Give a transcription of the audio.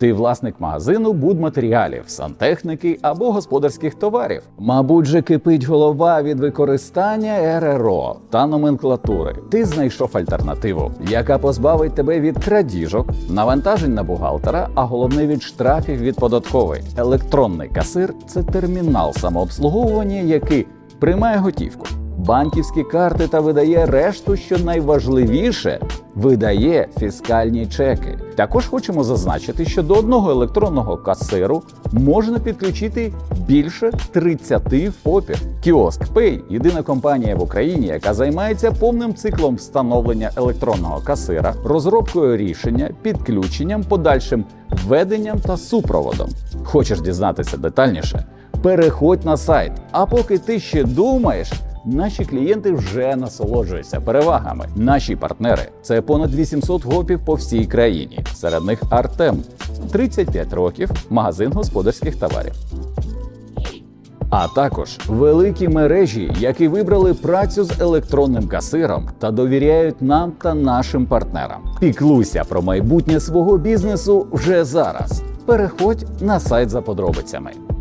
Ти власник магазину будматеріалів, сантехніки або господарських товарів. Мабуть, же кипить голова від використання РРО та номенклатури. Ти знайшов альтернативу, яка позбавить тебе від крадіжок, навантажень на бухгалтера, а головне від штрафів від податкової. Електронний касир це термінал самообслуговування, який приймає готівку. Банківські карти та видає решту, що найважливіше видає фіскальні чеки. Також хочемо зазначити, що до одного електронного касиру можна підключити більше 30 ФОПів. Кіоск Pay – єдина компанія в Україні, яка займається повним циклом встановлення електронного касира, розробкою рішення, підключенням, подальшим введенням та супроводом. Хочеш дізнатися детальніше? Переходь на сайт. А поки ти ще думаєш. Наші клієнти вже насолоджуються перевагами. Наші партнери це понад 800 гопів по всій країні. Серед них Артем 35 років, магазин господарських товарів. А також великі мережі, які вибрали працю з електронним касиром та довіряють нам та нашим партнерам. Піклуйся про майбутнє свого бізнесу вже зараз. Переходь на сайт за подробицями.